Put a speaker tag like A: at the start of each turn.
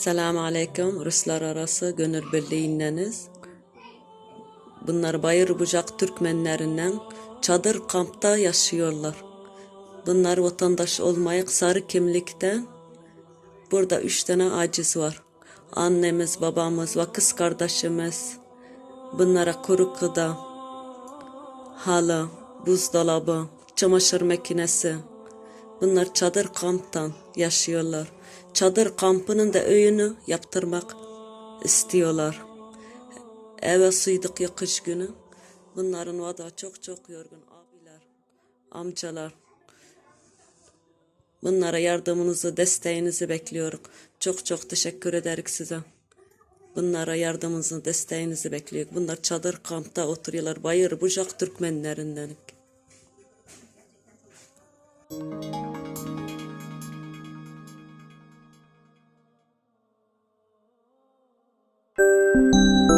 A: Selamun Aleyküm. Ruslar arası gönül birliğindeniz. Bunlar Bayır Bucak Türkmenlerinden çadır kampta yaşıyorlar. Bunlar vatandaş olmayıp sarı kimlikten burada üç tane aciz var. Annemiz, babamız ve kız kardeşimiz. Bunlara kuru gıda, halı, buzdolabı, çamaşır makinesi. Bunlar çadır kamptan yaşıyorlar. Çadır kampının da öğünü yaptırmak istiyorlar. Eve sıydık ya kış günü. Bunların vada çok çok yorgun abiler, amcalar. Bunlara yardımınızı, desteğinizi bekliyoruz. Çok çok teşekkür ederiz size. Bunlara yardımınızı, desteğinizi bekliyoruz. Bunlar çadır kampta oturuyorlar. Bayır Bucak Música